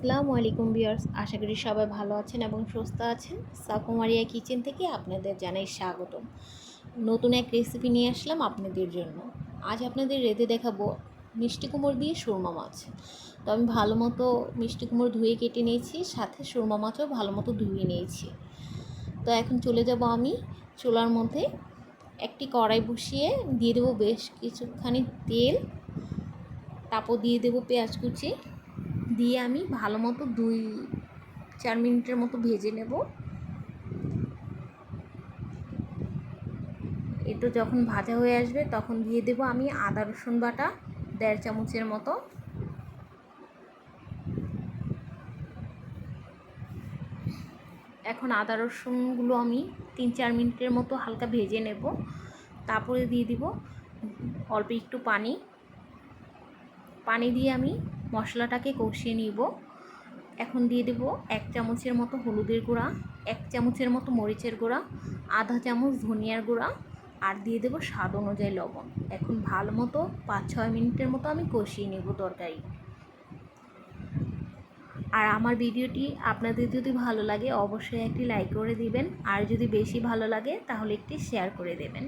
আসসালামু আলাইকুম বিয়ার্স আশা করি সবাই ভালো আছেন এবং সুস্থ আছেন। সাকুমারিয়া কিচেন থেকে আপনাদের জানাই স্বাগতম। নতুন এক রেসিপি নিয়ে আসলাম আপনাদের জন্য। আজ আপনাদের রেঁধে দেখাবো মিষ্টি কুমড় দিয়ে সুরমা মাছ। তো আমি ভালো মতো মিষ্টি কুমড় ধুয়ে কেটে নিয়েছি, সাথে সুরমা মাছও ভালো মতো ধুয়ে নিয়েছি। তো এখন চলে যাব আমি চুলার মধ্যে। একটি কড়াই বসিয়ে দিয়ে দেবো বেশ কিছুখানি তেল। তারপর দিয়ে দেবো পেঁয়াজ কুচি। দিয়ে আমি ভালো মতো দুই, চার মিনিটের মতো ভেজে নেব। একটু যখন ভাজা হয়ে আসবে তখন দিয়ে দেব আমি আদা, রসুন বাটা দেড় চামচের মতো। এখন আদা, রসুনগুলো আমি তিন, চার মিনিটের মতো হালকা ভেজে নেব। তারপরে দিয়ে দিব অল্প একটু পানি। পানি দিয়ে আমি মশলাটাকে কষিয়ে নিব। এখন দিয়ে দেব এক চামচের মতো হলুদের গুঁড়া, এক চামচের মতো মরিচের গুঁড়া, আধা চামচ ধনিয়ার গুঁড়া আর দিয়ে দেবো স্বাদ অনুযায়ী লবণ। এখন ভালো মতো পাঁচ ছয় মিনিটের মতো আমি কষিয়ে নেব তরকারি। আর আমার ভিডিওটি আপনাদের যদি ভালো লাগে অবশ্যই একটি লাইক করে দিবেন। আর যদি বেশি ভালো লাগে তাহলে একটি শেয়ার করে দেবেন।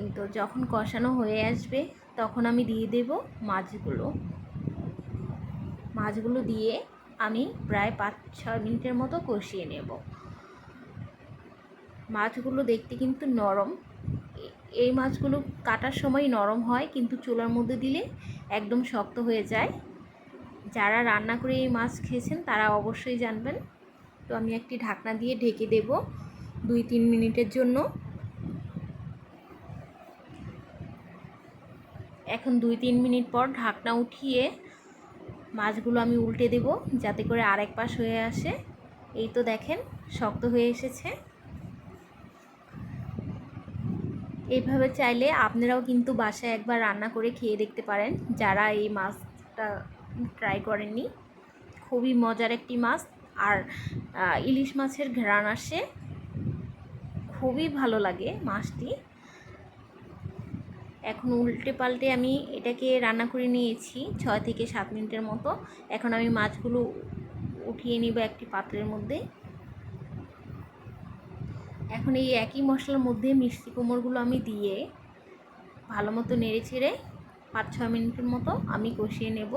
এই তো যখন কষানো হয়ে আসবে, তখন আমি দিয়ে দেব মাছগুলো। মাছগুলো দিয়ে আমি প্রায় পাঁচ ছয় মিনিটের মতো কষিয়ে নেব। মাছগুলো দেখতে কিন্তু নরম। এই মাছগুলো কাটার সময় নরম হয়, কিন্তু চুলার মধ্যে দিলে একদম শক্ত হয়ে যায়। যারা রান্না করে এই মাছ খেয়েছেন, তারা অবশ্যই জানবেন। তো আমি একটি ঢাকনা দিয়ে ঢেকে দেব দুই তিন মিনিটের জন্য। এখন দুই তিন মিনিট পর ঢাকনা উঠিয়ে মাছগুলো আমি উল্টে দেব, যাতে করে আরেক পাশ হয়ে আসে। এই তো দেখেন, শক্ত হয়ে এসেছে। এইভাবে চাইলে আপনারাও কিন্তু বাসায় একবার রান্না করে খেয়ে দেখতে পারেন, যারা এই মাছটা ট্রাই করেননি। খুবই মজার একটি মাছ, আর ইলিশ মাছের ঘ্রাণ আসে। খুবই ভালো লাগে মাছটি। এখন উল্টে পাল্টে আমি এটাকে রান্না করে নিয়েছি ছয় থেকে সাত মিনিটের মতো। এখন আমি মাছগুলো উঠিয়ে নিব একটি পাত্রের মধ্যে। এখন এই একই মশলার মধ্যে মিষ্টি কুমড়গুলো আমি দিয়ে ভালো মতো নেড়ে ছেড়ে পাঁচ ছ মিনিটের মতো আমি কষিয়ে নেব।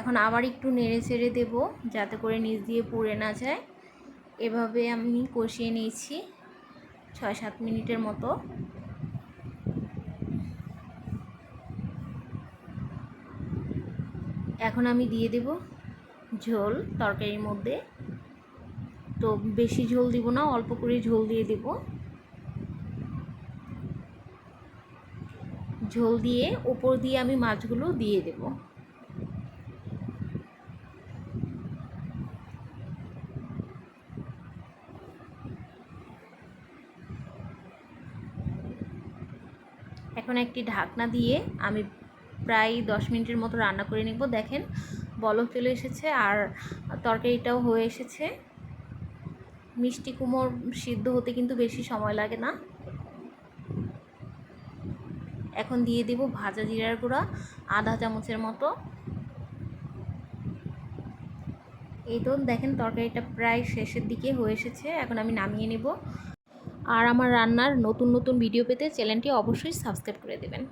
এখন আবার একটু নেড়ে চেড়ে দেবো, যাতে করে নিচ দিয়ে পুড়ে না যায়। এভাবে আমি কষিয়ে নিয়েছি ছয় সাত মিনিটের মতো। এখন আমি দিয়ে দেব ঝোল তরকারির মধ্যে। তো বেশি ঝোল দিব না, অল্প করে ঝোল দিয়ে দেব। ঝোল দিয়ে ওপর দিয়ে আমি মাছগুলো দিয়ে দেবো। এখন একটি ঢাকনা দিয়ে আমি প্রায় দশ মিনিটের মতো রান্না করে নিব। দেখেন, বলক চলে এসেছে আর তরকারিটাও হয়ে এসেছে। মিষ্টি কুমোর সিদ্ধ হতে কিন্তু বেশি সময় লাগে না। এখন দিয়ে দিব ভাজা জিরার গুঁড়া, আধা চামচের মতো। এই তো, দেখেন তরকারিটা প্রায় শেষের দিকে হয়ে এসেছে। এখন আমি নামিয়ে নেব। আর আমার রান্নার নতুন নতুন ভিডিও পেতে চ্যানেলটি অবশ্যই সাবস্ক্রাইব করে দেবেন।